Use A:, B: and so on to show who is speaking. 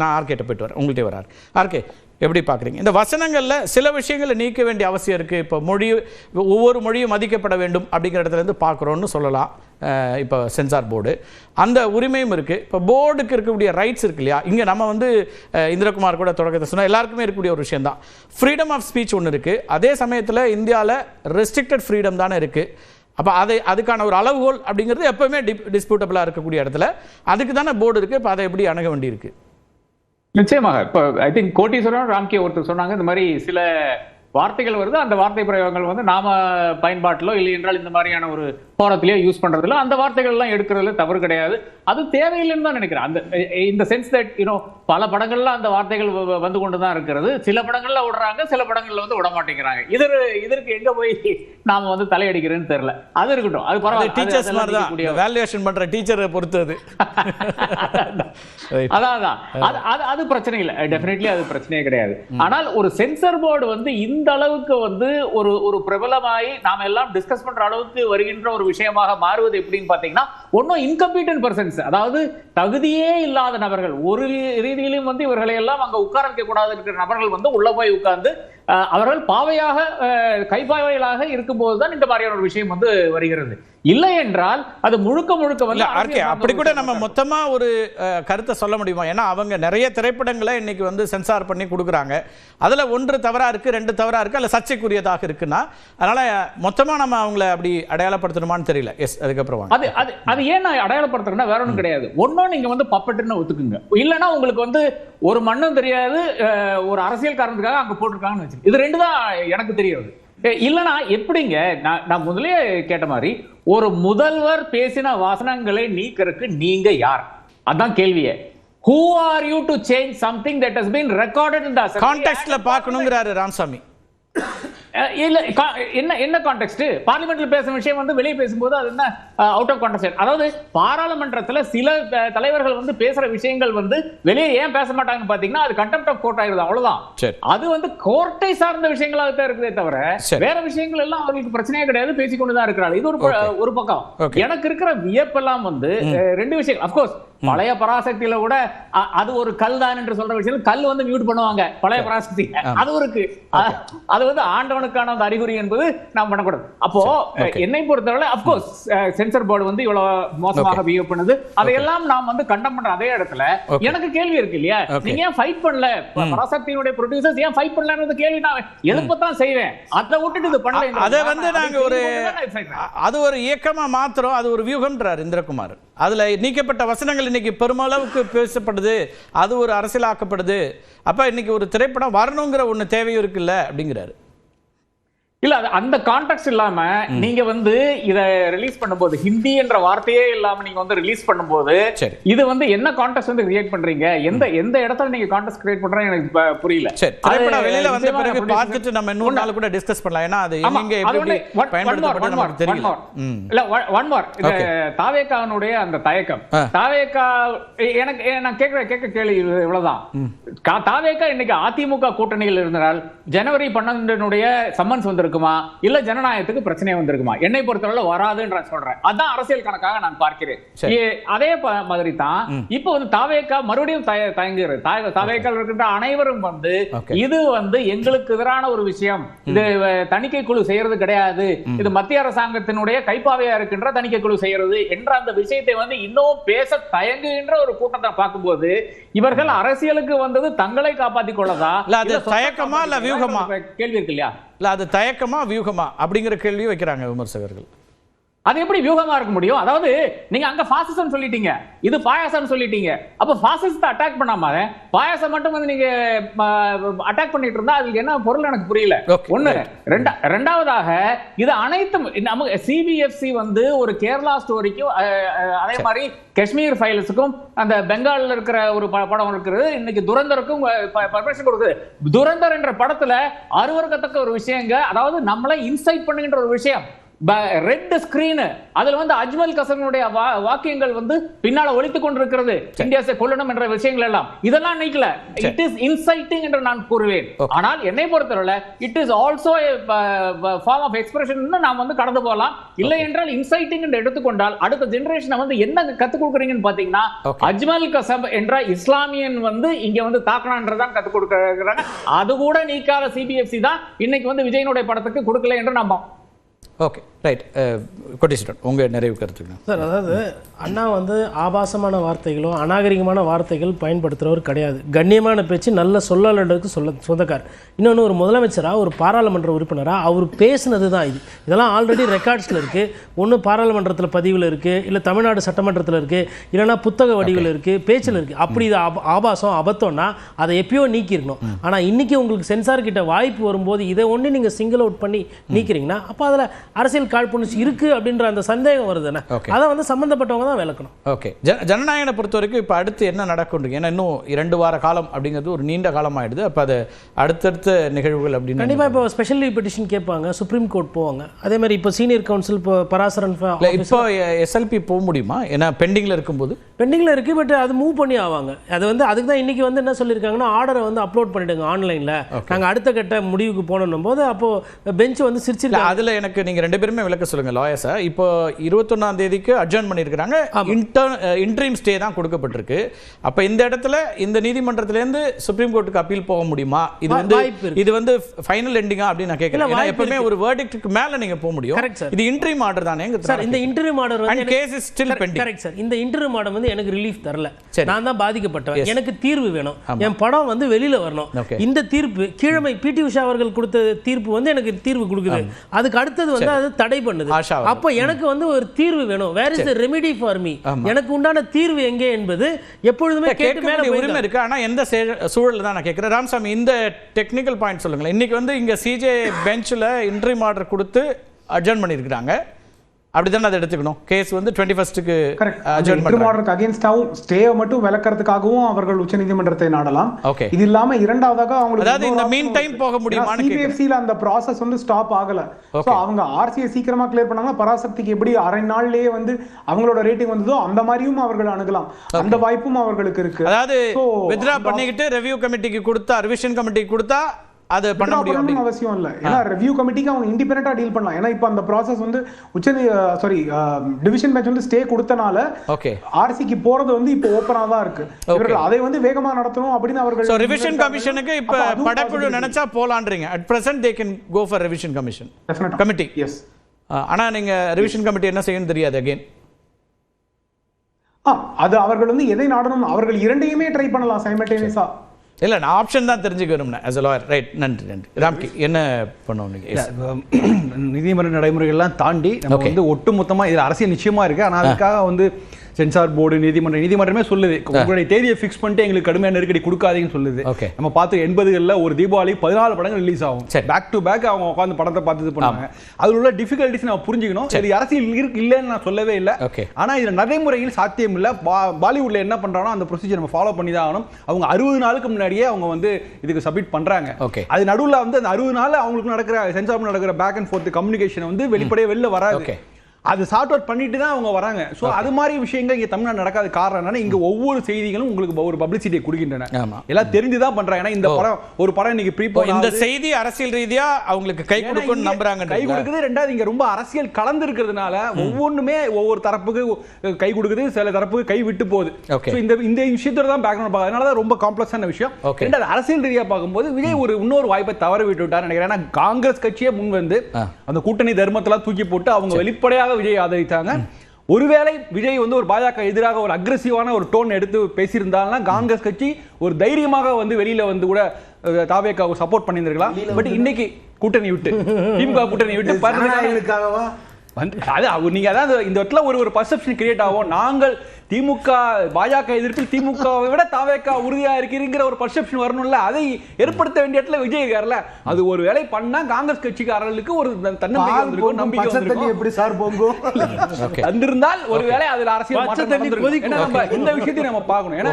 A: நான் ஆர்கேட்ட போயிட்டு வரேன். உங்கள்கிட்ட வரார் ஆர்கே எப்படி பார்க்குறீங்க? இந்த வசனங்களில் சில விஷயங்களை நீக்க வேண்டிய அவசியம் இருக்குது இப்போ மொழி ஒவ்வொரு மொழியும் மதிக்கப்பட வேண்டும் அப்படிங்கிற இடத்துல இருந்து பார்க்குறோன்னு சொல்லலாம். இப்போ சென்சார் போர்டு. அந்த உரிமையும் இருக்குது இப்போ போர்டுக்கு இருக்கக்கூடிய ரைட்ஸ் இருக்கு இல்லையா? இங்கே நம்ம வந்து இந்திரகுமார் கூட தொடக்கத்தை சொன்னால் எல்லாருக்குமே இருக்கக்கூடிய ஒரு விஷயம் தான் ஃப்ரீடம் ஆஃப் ஸ்பீச் ஒன்று இருக்குது அதே சமயத்தில் இந்தியாவில் ரெஸ்ட்ரிக்டட் ஃப்ரீடம் தானே இருக்குது அப்போ அதை அதுக்கான ஒரு அளவுகோல் அப்படிங்கிறது எப்போவுமே டிப் டிஸ்பியூட்டபிளாக இருக்கக்கூடிய இடத்துல. அதுக்கு தானே போர்டு இருக்குது இப்போ அதை எப்படி அணுக வேண்டியிருக்கு?
B: நிச்சயமாக. இப்போ ஐ திங்க் கோட்டீஸ்வரன் ராம்கே ஒருத்தர் சொன்னாங்க இந்த மாதிரி சில வார்த்தைகள் வருது. அந்த வார்த்தை பிரயோகங்கள் வந்து நாம பயன்பாட்டிலோ இல்லை என்றால் இந்த மாதிரியான ஒரு போனத்திலேயோ யூஸ் பண்றதுல அந்த வார்த்தைகள் எல்லாம் எடுக்கிறதுல தவறு கிடையாது. அது தேவையில்லைன்னு தான் நினைக்கிறேன். அந்த இந்த சென்ஸ் தட் யூனோ பல படங்கள்ல அந்த வார்த்தைகள் வந்து கொண்டு தான் இருக்கிறது. சில படங்கள்ல விடுறாங்க சில படங்கள்ல வந்து விட மாட்டேங்கிறாங்க. இதர் இதற்கு எங்க போய் நாம வந்து தலையடிக்கிறேன்னு தெரியல. அது இருக்கட்டும். அது
A: அது
B: பரவாயில்ல. அது-
A: டீச்சர்ஸ் மாதிரி தான். வேல்யூவேஷன் பண்ணுற டீச்சரை பொறுத்தது Right.
B: அதான் அதான். அது அது அது பிரச்சனை இல்லை. டெஃபினெட்லி அது பிரச்சனையே கிடையாது. ஆனால் ஒரு சென்சர் போர்டு வந்து இந்த அளவுக்கு வந்து ஒரு ஒரு பிரபலமாயி நாம எல்லாம் டிஸ்கஸ் பண்ற அளவுக்கு வருகின்ற ஒரு விஷயமாக மாறுவது எப்படின்னு பாத்தீங்கன்னா ஒன்றும் இன்கம்பீட்டன் பர்சன்ஸ் அதாவது தகுதியே இல்லாத நபர்கள். ஒரு ரீதியிலும் வந்து இவர்களை எல்லாம் அங்க உட்கார வைக்க கூடாது இருக்கிற நபர்கள் வந்து உள்ள போய் உட்கார்ந்து அஹ், அவர்கள் பாவையாக அஹ், கைப்பாவைகளாக இருக்கும்போது தான் இந்த மாதிரியான ஒரு விஷயம் வந்து வருகிறது. இல்லை என்றால் அது முழுக்க முழுக்க வந்து
A: அப்படி கூட நம்ம மொத்தமா ஒரு கருத்தை சொல்ல முடியுமா? ஏன்னா அவங்க நிறைய திரைப்படங்களை இன்னைக்கு வந்து சென்சார் பண்ணி கொடுக்குறாங்க. அதுல ஒன்று தவறா இருக்கு ரெண்டு தவறா இருக்கு அல்ல சர்ச்சைக்குரியதாக இருக்குன்னா அதனால மொத்தமா நம்ம அவங்கள அப்படி அடையாளப்படுத்தணுமான்னு தெரியல. எஸ் அதுக்கப்புறம்
B: அது அது அது ஏன் நான் அடையாளப்படுத்துறேன்னா வேற ஒண்ணும் கிடையாது. ஒன்னும் நீங்க வந்து பப்பட்டுன்னு ஒத்துக்குங்க. இல்லைன்னா உங்களுக்கு வந்து ஒரு மண்ணும் தெரியாது ஒரு அரசியல் காரணத்துக்காக அங்க போட்டிருக்காங்கன்னு வச்சு இது ரெண்டு தான் எனக்கு தெரியாது இல்லனா எப்படிங்க? நான் நான் முதலே கேட்ட மாதிரி ஒரு முதல்வர் பேசின வசனங்களை நீக்கிறதுக்கு நீங்க யார்? அதான் கேள்வியே. Who are you to change something that has been recorded in the
A: கான்டெக்ட்ல பார்க்கணுங்கிறாரு ராமசாமி.
B: இல்ல என்ன என்ன கான்டெக்ட் பார்லிமெண்ட்ல பேசுற விஷயம் வந்து வெளியே பேசும்போது அது என்ன அவுட் ஆஃப் கான்டெக்ட் அதாவது பாராளுமன்றத்துல சில தலைவர்கள் வந்து பேசுற விஷயங்கள் வந்து வெளியே ஏன் பேச மாட்டாங்கன்னு பாத்தீங்கன்னா அது கண்டெம்ட் ஆஃப் கோர்ட் ஆயிருது அவ்வளவுதான்.
A: சரி.
B: அது வந்து கோர்ட்டை சார்ந்த விஷயங்களாக தான் இருக்குதே தவிர. வேற விஷயங்கள் எல்லாம் அவர்களுக்கு பிரச்சனையே கிடையாது பேசிக்கொண்டு தான் இருக்கிறாங்க இது ஒரு. ஒரு பக்கம். எனக்கு இருக்கிற வியப்பெல்லாம் வந்து ரெண்டு விஷயம் அப்கோர்ஸ் பழைய பராசக்தியில கூட அது ஒரு கல் தான் என்று சொல்ற விஷயம் கல் வந்து மியூட் பண்ணுவாங்க. பழைய பராசக்தி. அதுவும் இருக்கு. அது வந்து ஆண்டவனுக்கான அந்த அறிகுறி என்பது நாம் பண்ணக்கூடாது. அப்போ. என்னை பொறுத்தவரை அப்கோர்ஸ் சென்சர் போர்டு வந்து இவ்வளவு மோசமாக பிஹேவ் பண்ணுது. அதையெல்லாம் நாம் வந்து கண்டம் பண்ற அதே இடத்துல. எனக்கு கேள்வி இருக்கு இல்லையா. நீங்க ஏன் ஃபைட் பண்ணல? பராசக்தியினுடைய ப்ரொடியூசர்ஸ் ஏன் ஃபைட் பண்ணலன்றது கேள்வி நான் எழுப்பத்தான் செய்வேன். அதை விட்டுட்டு இது பண்ணல
A: அதை வந்து
B: அதை
A: நாங்க ஒரு அது ஒரு இயக்கமா மாத்திரம் அது ஒரு வியூகம்ன்றார் இந்திரகுமார். அதுல நீக்கப்பட்ட வசனங்கள் இன்னைக்கு பெருமளவுக்கு பேசப்படுது. அது ஒரு அரசியலாக்கப்படுது. அப்போ இன்னைக்கு ஒரு திரைப்படம் வரணுங்கிற ஒன்று தேவையும் இருக்குல்ல? அப்படிங்கிறாரு.
B: இல்ல அந்த கான்டெக்ட் இல்லாம நீங்க வந்து இத ரிலீஸ் பண்ணும்போது ஹிந்தி என்ற வார்த்தையே இல்லாம நீங்க வந்து ரிலீஸ் பண்ணும்போது இது வந்து என்ன கான்டெக்ட் வந்து கிரியேட் பண்றீங்க? எந்த எந்த இடத்துல நீங்க கான்டெக்ட் கிரியேட் பண்றீங்க எனக்கு புரியல.
A: வெளியில வந்த பிறகு பார்த்துட்டு நம்ம இன்னொரு நாள் கூட டிஸ்கஸ் பண்ணலாம். ஏன்னா அது எங்க எப்படி பயன்படுத்தப்பட்டு தெரியல.
B: இல்ல, more. இந்த
A: Okay.
B: தாவேக்காவினுடைய அந்த தயக்கம். எ- எனக்கு நான் கேட்கிற கேட்க கேள்வி இது- இவ்வளவுதான். கா- தாவேக்கா இன்னைக்கு அதிமுக கூட்டணியில் இருந்தால் ஜனவரி பன்னெண்டுனுடைய சம்மன்ஸ் வந்திருக்குமா? இல்ல ஜனநாயகத்துக்கு பிரச்சனை வந்திருக்குமா? என்னை பொறுத்தவரை வராதுன்னு நான் சொல்றேன். அதான் அரசியல் கணக்காக நான் பார்க்கிறேன். அதே மாதிரி தான் இப்ப வந்து தாவேக்கா மறுபடியும் தய- தயங்குகிறது தாவே- தாவேக்கால இருக்கின்ற அனைவரும் வந்து. இது வந்து எங்களுக்கு எதிரான ஒரு விஷயம். இது தணிக்கை குழு செய்யறது கிடையாது. இது மத்திய அரசாங்கத்தினுடைய கைப்பாவையா இருக்கின்ற தணிக்கை குழு செய்யறது என்ற அந்த விஷயத்தை வந்து இன்னும் பேச தயங்குகின்ற ஒரு கூட்டத்தை பார்க்கும்போது இவர்கள் அரசியலுக்கு வந்தது தங்களை காப்பாத்திக் கொள்ளதா?
A: இல்ல, அது தயக்கமா, இல்ல? வியூகமா?
B: கேள்வி இருக்கு இல்லையா?
A: இல்ல அது தயக்கமா வியூகமா அப்படிங்கிற கேள்வி வைக்கிறாங்க விமர்சகர்கள்.
B: அது எப்படி வியூகமா இருக்க முடியும்? அதாவது நீங்க அங்க பாசிசம் சொல்லிட்டீங்க. இது பாயாசம் சொல்லிட்டீங்க. அப்ப பாசிசத்தை அட்டாக் பண்ணாம பாயாசம் மட்டும் வந்து நீங்க அட்டாக் பண்ணிட்டு இருந்தா அதுக்கு என்ன பொருள் எனக்கு புரியல. ஒண்ணு. ரெண்டா ரெண்டாவதாக இது அனைத்தும் நமக்கு சிபிஎஃப்சி வந்து ஒரு கேரளா ஸ்டோரிக்கும் அதே மாதிரி காஷ்மீர் ஃபைல்ஸுக்கும் அந்த பெங்கால்ல இருக்கிற ஒரு படம் இருக்கிறது இன்னைக்கு துரந்தருக்கும் பர்மிஷன் கொடுக்குது. துரந்தர் என்ற படத்துல அருவருக்கத்தக்க ஒரு விஷயங்க அதாவது நம்மளை இன்சைட் பண்ணுகின்ற ஒரு விஷயம். ரெட் ஸ்கிரீன் அதுல வந்து அஜ்மல் கசனுடைய வாக்கியங்கள் வந்து பின்னால ஒழித்துக் கொண்டிருக்கிறது. இந்தியாஸை கொல்லணும் என்ற விஷயங்கள் எல்லாம் இதெல்லாம் நீக்கல. இட் இஸ் இன்சைட்டிங் என்று நான் கூறுவேன். ஆனால் என்னை பொறுத்தவரை it is also form of expression நாம் வந்து கடந்து போகலாம். இல்லை என்றால் இன்சைட்டிங் என்று எடுத்துக்கொண்டால் அடுத்த ஜெனரேஷனை வந்து என்ன கத்துக் கொடுக்குறீங்கன்னு பாத்தீங்கன்னா. அஜ்மல் கசப் என்ற இஸ்லாமியன் வந்து இங்க வந்து தாக்கணுன்றதான் கத்துக் கொடுக்குறாங்க. அது கூட நீக்காத சிபிஎஃப்சி தான் இன்னைக்கு வந்து விஜயனுடைய படத்துக்கு கொடுக்கல என்று நம்ம
A: ஓகே ரைட் கொட்டிஸ்டன் உங்க நிறைவு கருத்துக்கு
C: சார் அதாவது அண்ணா வந்து ஆபாசமான வார்த்தைகளோ அநாகரிகமான வார்த்தைகள் பயன்படுத்துகிறவர் கிடையாது. கண்ணியமான பேச்சு நல்ல சொல்லாளர்களுக்கு சொல்ல சொந்தக்கார் இன்னொன்று ஒரு முதலமைச்சராக ஒரு பாராளுமன்ற உறுப்பினராக அவர் பேசுனது தான் இது. இதெல்லாம் ஆல்ரெடி ரெக்கார்ட்ஸில் இருக்குது ஒன்று பாராளுமன்றத்தில் பதிவில் இருக்குது இல்லை தமிழ்நாடு சட்டமன்றத்தில் இருக்குது இல்லைன்னா புத்தக வடிவில் இருக்குது பேச்சில் இருக்குது அப்படி இது ஆப- ஆபாசம் அபத்தம்னா அதை எப்பயோ நீக்கியிருக்கணும் ஆனால் இன்றைக்கி உங்களுக்கு சென்சார் கிட்ட வாய்ப்பு வரும்போது இதை ஒன்று நீங்கள் சிங்கிள் அவுட் பண்ணி நீக்கிறீங்கன்னா அப்போ அதில் அரசியல் காழ்ப்புணர்ச்சி இருக்குது அப்படின்ற அந்த சந்தேகம் வருதுண்ணே. அதை வந்து சம்மந்தப்பட்டவங்க தான் விளக்கணும்.
A: ஓகே ஜன ஜனநாயகனை பொறுத்த வரைக்கும் இப்போ அடுத்து என்ன நடக்கும் ஏன்னா இன்னும் இரண்டு வார காலம் அப்படிங்கிறது ஒரு நீண்ட காலம் ஆயிடுது அப்போ அது அடுத்தடுத்த நிகழ்வுகள் அப்படின்னு
C: கண்டிப்பா இப்போ ஸ்பெஷல் பெட்டிஷன் கேட்பாங்க சுப்ரீம் கோர்ட் போவாங்க. அதே மாதிரி இப்போ சீனியர் கவுன்சில் இப்போ பராசரன்
A: இப்போ எஸ்எல்பி போக முடியுமா? ஏன்னா பெண்டிங்கில் இருக்கும்போது.
C: பெண்டிங்கில் இருக்குது பட் அது மூவ் பண்ணி ஆவாங்க. அது வந்து அதுக்கு தான் இன்றைக்கி வந்து என்ன சொல்லியிருக்காங்கன்னா ஆர்டரை வந்து அப்லோட் பண்ணிடுங்க ஆன்லைனில் நாங்கள் அடுத்த கட்ட முடிவுக்கு போனோம் போது அப்போது பெஞ்ச் வந்து சிரிச்சிருக்காங்க.
A: அதுல எனக்கு நீங்க ரெண்டு பேருமே விளக்க சொல்லுங்க லாயர்ஸா இப்போ இருபத்தொன்னாம் தேதிக்கு அட்ஜர்ன் பண்ணியிருக்கிறாங்க. இன்டர் இன்ட்ரீம் ஸ்டே தான் கொடுக்கப்பட்டிருக்கு. அப்ப இந்த இடத்துல இந்த நீதிமன்றத்துல இருந்து சுப்ரீம் கோர்ட்டுக்கு அப்பீல் போக முடியுமா? இது வந்து. இது வந்து ஃபைனல் எண்டிங்கா அப்படின்னு நான் கேட்கிறேன். எப்பவுமே ஒரு வேர்டிக்ட்டுக்கு மேல நீங்க போக முடியும். இது இன்ட்ரீம் ஆர்டர் தானே
C: சார் இந்த இன்டர்வியூ ஆர்டர் வந்து
A: case is still pending
C: correct sir இந்த இன்டர்வியூ ஆர்டர் வந்து எனக்கு ரிலீஃப் தரல.
A: சரி.
C: நான் தான் பாதிக்கப்பட்டவன்.
A: Yes.
C: எனக்கு தீர்வு வேணும். என் படம் வந்து வெளியில வரணும். இந்த தீர்ப்பு கீழமை பிடி உஷா அவர்கள் கொடுத்த தீர்ப்பு வந்து எனக்கு தீர்வு கொடுக்குது. அதுக்கு அடுத்தது வந்து அது தடை பண்ணுது. அப்போ எனக்கு வந்து ஒரு தீர்வு வேணும். Where is the remedy for me எனக்கு உண்டான தீர்வு எங்கே என்பது எப்பொழுதுமே கேட்டு மேல
A: கேட்க உரிமை இருக்கு. ஆனா எந்த சே- சூழல்ல தான் நான் கேட்கிறேன். ராமசாமி இந்த டெக்னிக்கல் பாயிண்ட் சொல்லுங்களேன். இன்னைக்கு வந்து இங்க சிஜே பெஞ்சில் இன்ட்ரீம் ஆர்டர் கொடுத்து அட்ஜர்ன் பண்ணியிருக்கிறாங்க. அப்படிதானே அதை எடுத்துக்கணும். கேஸ் வந்து டுவெண்ட்டி ஃபர்ஸ்ட்டுக்கு
D: கரெக்ட் ஆர்டருக்கு அகேன்ஸ்டாவும் ஸ்டே மட்டும் விளக்கறதுக்காகவும் அவர்கள் உச்சநீதிமன்றத்தை நாடலாம்.
A: Okay.
D: இது இல்லாம இரண்டாவதாக அவங்களுக்கு
A: அதாவது இந்த time
D: இருக்கு.
A: போக முடியுமான்னு
D: ஏன்னா CBFC ல அந்த ப்ராசஸ் வந்து ஸ்டாப் ஆகல. சோ அவங்க ஆர்சியை சீக்கிரமா கிளியர் பண்ணாங்க பராசக்திக்கு எப்படி அரை நாள்லயே வந்து அவங்களோட ரேட்டிங் வந்ததோ அந்த மாதிரியும் அவர்கள் அணுகலாம். அந்த வாய்ப்பும் அவர்களுக்கு இருக்கு.
A: அதாவது வித்ரா பண்ணிக்கிட்டு ரெவ்யூ கமிட்டிக்கு கொடுத்தா ரிவிஷன் கமிட்டிக்கு கொடுத்தா அது பண்ண முடியும்.
D: அவசியம் இல்ல. ஏன்னா ரிவ்யூ கமிட்டிக்கு அவங்க இண்டிபெண்டா டீல் பண்ணலாம். ஏன்னா இப்போ அந்த ப்ராசஸ் வந்து உச்ச சாரி டிவிஷன் பெஞ்ச் வந்து ஸ்டே கொடுத்தனால
A: ஓகே
D: ஆர்சிக்கு போறது வந்து இப்போ ஓப்பனா தான் இருக்கு. இவர்கள் அதை வந்து வேகமா நடத்தணும் அப்படின்னு அவர்கள்
A: ரிவிஷன் கமிஷனுக்கு இப்ப படக்குழு. நினைச்சா போலான்றீங்க. At present they can go for revision commission. Committee
D: Yes.
A: ஆனா நீங்க ரிவிஷன் கமிட்டி என்ன செய்யணும் தெரியாது அகைன்
D: ஆ, அது அவர்கள் வந்து எதை நாடணும் அவர்கள் இரண்டையுமே ட்ரை பண்ணலாம் சைமல்டேனியஸா
A: இல்ல நான் ஆப்ஷன் தான் தெரிஞ்சுக்க விரும்பினேன் as a lawyer. ரைட் நன்றி நன்றி. ராம்கி என்ன பண்ணுவோம் நீங்க
E: இல்ல, இப்ப நிதிமுறை நடைமுறைகள்லாம் தாண்டி நம்ம. வந்து ஒட்டுமொத்தமா இதுல அரசியல் நிச்சயமா இருக்கு. ஆனா அதுக்காக வந்து சென்சார் போர்டு நீதிமன்றம் நீதிமன்றமே சொல்லுது. உங்களுடைய தேதியை ஃபிக்ஸ் பண்ணிட்டு எங்களுக்கு கடுமையான நெருக்கடி கொடுக்காதீங்கன்னு சொல்லுது. நம்ம பார்த்து எண்பதுகளில் ஒரு தீபாவளி பதினாலு படங்கள் ரிலீஸ் ஆகும்.
A: சரி.
E: பேக் டு பேக் அவங்க உட்காந்து படத்தை பார்த்து இது பண்ணுவாங்க. அதில் உள்ள டிஃபிகல்ட்டிஸ் நம்ம புரிஞ்சுக்கணும். இது அரசியல் இருக்கு இல்லைன்னு நான் சொல்லவே இல்லை. ஆனா இது நடைமுறையில் சாத்தியம் இல்ல. பாலிவுட்ல என்ன பண்றானோ அந்த ப்ரொசீஜர் நம்ம ஃபாலோ பண்ணி தான் ஆகணும். அவங்க அறுபது நாளுக்கு முன்னாடியே அவங்க வந்து இதுக்கு சப்மிட் பண்றாங்க. அது நடுவுல வந்து அந்த அறுபது நாள் அவங்களுக்கு நடக்கிற சென்சார் நடக்கிற பேக் அண்ட் ஃபோர்த் கம்யூனிகேஷன் வந்து வெளிப்படையே வெளில வராது. அது சார்ட் அவுட் பண்ணிட்டு தான் அவங்க வராங்க. சோ அது மாதிரி விஷயங்கள் இங்க தமிழ்நாடு நடக்காத காரணம் என்னன்னா இங்க ஒவ்வொரு செய்திகளும் உங்களுக்கு ஒரு பப்ளிசிட்டியை கொடுக்கின்றன. எல்லாம் தெரிஞ்சுதான் பண்றாங்க. ஏன்னா இந்த படம் ஒரு படம் இன்னைக்கு ப்ரீ
A: இந்த செய்தி அரசியல் ரீதியா அவங்களுக்கு கை கொடுக்கும்னு நம்புறாங்க
E: கை கொடுக்குது. ரெண்டாவது இங்க ரொம்ப அரசியல் கலந்து இருக்கிறதுனால ஒவ்வொன்றுமே ஒவ்வொரு தரப்புக்கு கை கொடுக்குது. சில தரப்புக்கு கை விட்டு போகுது. இந்த இந்த விஷயத்துல தான் பேக்ரவுண்ட் பார்க்க அதனால தான் ரொம்ப காம்ப்ளெக்ஸான விஷயம். ரெண்டாவது அரசியல் ரீதியா பார்க்கும்போது விஜய் ஒரு இன்னொரு வாய்ப்பை தவற விட்டு விட்டார் நினைக்கிறேன். ஏன்னா காங்கிரஸ் கட்சியே முன் வந்து. அந்த கூட்டணி தர்மத்தெல்லாம் தூக்கி போட்டு அவங்க வெளிப்படையாக விஜய் ஆதரித்தாங்க. ஒருவேளை விஜய் வந்து ஒரு பாஜக எதிராக ஒரு அக்ரெசிவான ஒரு டோன் எடுத்து பேசியிருந்தாங்கன்னா காங்கிரஸ் கட்சி ஒரு தைரியமாக வந்து வெளியில வந்து கூட தாவேக்கா சப்போர்ட் பண்ணியிருந்திருக்கலாம். பட் இன்னைக்கு கூட்டணி விட்டு திமுக கூட்டணி விட்டு வந்து அது நீங்க அதான் இந்த இடத்துல ஒரு ஒரு பர்செப்ஷன் கிரியேட் ஆகும். நாங்கள் திமுக பாஜக எதிர்ப்பில் திமுகவை விட தாவேக்கா உறுதியா இருக்கிறீங்கிற ஒரு பர்செப்ஷன் வரணும்ல? அதை ஏற்படுத்த வேண்டிய இடத்துல விஜய் இருக்கார்ல அது ஒரு வேலை பண்ணா காங்கிரஸ் கட்சிக்காரர்களுக்கு ஒரு தன்னம்பிக்கை நம்பிக்கை
F: எப்படி சார் பொங்கும்?
A: Okay.
E: வந்திருந்தால் ஒரு வேளை அதுல அரசியல் இந்த விஷயத்தையும் நம்ம பார்க்கணும். ஏன்னா.